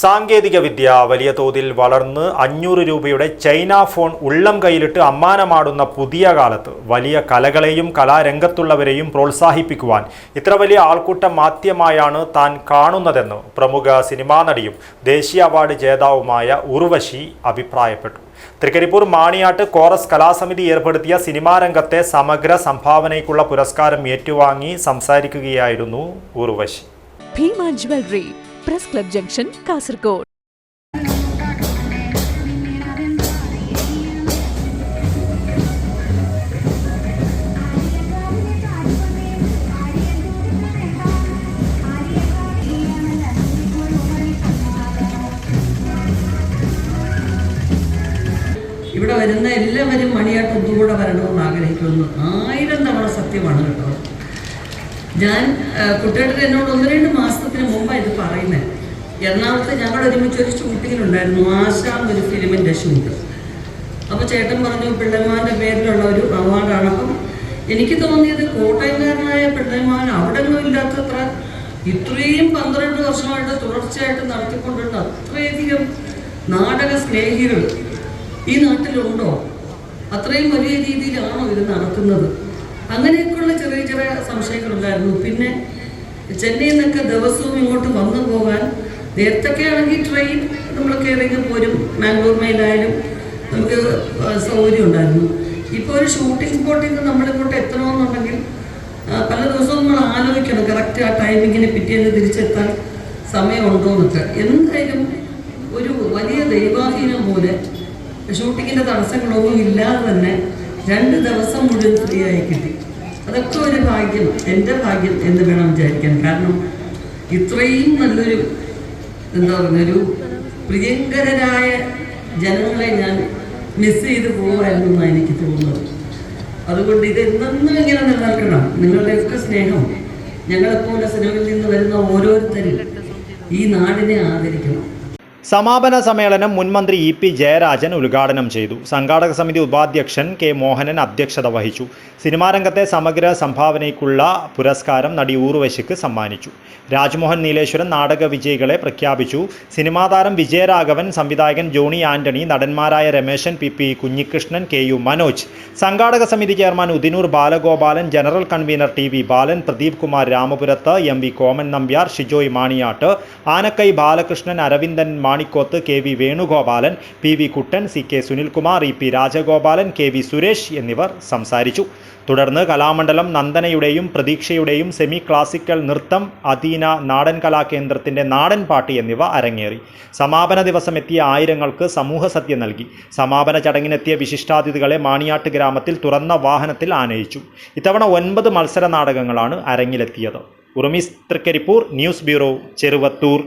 സാങ്കേതിക വിദ്യ വലിയ തോതിൽ വളർന്ന് അഞ്ഞൂറ് രൂപയുടെ ചൈന ഫോൺ ഉള്ളം കൈയിലിട്ട് അമ്മാനമാടുന്ന പുതിയ കാലത്ത് വലിയ കലകളെയും കലാരംഗത്തുള്ളവരെയും പ്രോത്സാഹിപ്പിക്കുവാൻ ഇത്ര വലിയ ആൾക്കൂട്ടം മാധ്യമായാണ് താൻ കാണുന്നതെന്ന് പ്രമുഖ സിനിമാ നടിയും ദേശീയ അവാർഡ് ജേതാവുമായ ഉർവശി അഭിപ്രായപ്പെട്ടു. തൃക്കരിപ്പൂർ മാണിയാട്ട് കോറസ് കലാസമിതി ഏർപ്പെടുത്തിയ സിനിമാ രംഗത്തെ സമഗ്ര സംഭാവനയ്ക്കുള്ള പുരസ്കാരം ഏറ്റുവാങ്ങി സംസാരിക്കുകയായിരുന്നു Urvashi. Bhima jewellery press club junction Kasaragod ഇവിടെ വരുന്ന എല്ലാവരും മണിയാട്ട് ഒന്നുകൂടെ വരണമെന്ന് ആഗ്രഹിക്കുന്നു ആയിരം തവണ സത്യമാണ് കേട്ടോ. ഞാൻ കുട്ടികളുടെ എന്നോട് ഒന്ന് രണ്ട് മാസത്തിന് മുമ്പാണ് ഇത് പറയുന്നത് എറണാകുളത്ത് ഞങ്ങളുടെ ഒരുമിച്ച് ഒരു ഷൂട്ടിങ്ങിലുണ്ടായിരുന്നു ആശാം ഒരു ഫിലിമിന്റെ ഷൂട്ട് അപ്പോൾ ചേട്ടൻ പറഞ്ഞു പിള്ളമാന്റെ പേരിലുള്ള ഒരു അവാർഡാണ്. അപ്പം എനിക്ക് തോന്നിയത് കോട്ടയംകാരനായ പിള്ളമാൻ അവിടെ ഒന്നും ഇല്ലാത്തത്ര ഇത്രയും പന്ത്രണ്ട് വർഷമായിട്ട് തുടർച്ചയായിട്ട് നടത്തിക്കൊണ്ടുള്ള അത്രയധികം നാടക സ്നേഹികൾ ഈ നാട്ടിലുണ്ടോ? അത്രയും വലിയ രീതിയിലാണോ ഇത് നടത്തുന്നത് അങ്ങനെയൊക്കെയുള്ള ചെറിയ ചെറിയ സംശയങ്ങളുണ്ടായിരുന്നു. പിന്നെ ചെന്നൈയിൽ നിന്നൊക്കെ ദിവസവും ഇങ്ങോട്ട് വന്നു പോകാൻ നേരത്തൊക്കെ ആണെങ്കിൽ ട്രെയിൻ നമ്മൾ കയറിയെങ്കിൽ പോരും. മാംഗ്ലൂർ മെയിലായാലും നമുക്ക് സൗകര്യം ഉണ്ടായിരുന്നു. ഇപ്പോൾ ഒരു ഷൂട്ടിംഗ് സ്പോട്ടിൽ നിന്ന് നമ്മളിങ്ങോട്ട് എത്തണമെന്നുണ്ടെങ്കിൽ പല ദിവസവും നമ്മൾ ആലോചിക്കണം. കറക്റ്റ് ആ ടൈമിങ്ങിന് പിറ്റേന്ന് തിരിച്ചെത്താൻ സമയമുണ്ടോ എന്നൊക്കെ എന്തായാലും ഒരു വലിയ ദൈവാധീനം പോലെ ഷൂട്ടിങ്ങിന്റെ തടസ്സങ്ങളൊന്നും ഇല്ലാതെ തന്നെ രണ്ട് ദിവസം മുഴുവൻ ഫ്രീ ആയി കിട്ടി. അതൊക്കെ ഒരു ഭാഗ്യം എന്റെ ഭാഗ്യം എന്ന് വേണം വിചാരിക്കാൻ. കാരണം ഇത്രയും നല്ലൊരു എന്താ പറയുക ഒരു പ്രിയങ്കരരായ ജനങ്ങളെ ഞാൻ മിസ് ചെയ്ത് പോകുമായിരുന്നു എന്നാണ് എനിക്ക് തോന്നുന്നത്. അതുകൊണ്ട് ഇത് എന്നെന്നും ഇങ്ങനെ നിലനിൽക്കണം. നിങ്ങളുടെയൊക്കെ സ്നേഹം ഞങ്ങളെപ്പോലെ സിനിമയിൽ നിന്ന് വരുന്ന ഓരോരുത്തരും ഈ നാടിനെ ആദരിക്കണം. സമാപന സമ്മേളനം മുൻമന്ത്രി ഇ പി ജയരാജൻ ഉദ്ഘാടനം ചെയ്തു. സംഘാടക സമിതി ഉപാധ്യക്ഷൻ കെ മോഹനൻ അധ്യക്ഷത വഹിച്ചു. സിനിമാ രംഗത്തെ സമഗ്ര സംഭാവനയ്ക്കുള്ള പുരസ്കാരം നടി ഊർവശിക്ക് സമ്മാനിച്ചു. രാജ്മോഹൻ നീലേശ്വരൻ നാടക വിജയികളെ പ്രഖ്യാപിച്ചു. സിനിമാതാരം വിജയരാഘവൻ സംവിധായകൻ Johnny Antony നടന്മാരായ Rameshan P P Kunhikrishnan K U Manoj. സംഘാടക സമിതി chairman Udinur Balagopalan general convener T V Balan Pradeep Kumar Ramapurath M V Koman Nambiar Shijoy Maniyat Anakkai Balakrishnan Aravindan Manikkoth K V Venugopalan P V Kuttan C K Sunilkumar E P Rajagopalan K V Suresh എന്നിവർ സംസാരിച്ചു. തുടർന്ന് കലാമണ്ഡലം നന്ദനയുടെയും പ്രതീക്ഷയുടെയും semi classical നൃത്തം അധീന നാടൻ കലാകേന്ദ്രത്തിന്റെ നാടൻ പാട്ട് എന്നിവ അരങ്ങേറി. സമാപന ദിവസം എത്തിയ ആയിരങ്ങൾക്ക് സമൂഹ സദ്യ നൽകി. സമാപന ചടങ്ങിനെത്തിയ വിശിഷ്ടാതിഥികളെ മാണിയാട്ട് ഗ്രാമത്തിൽ തുറന്ന വാഹനത്തിൽ ആനയിച്ചു. ഇത്തവണ ഒൻപത് മത്സര നാടകങ്ങളാണ് അരങ്ങിലെത്തിയത്. Urumis Trikaripur news bureau Cheruvathur.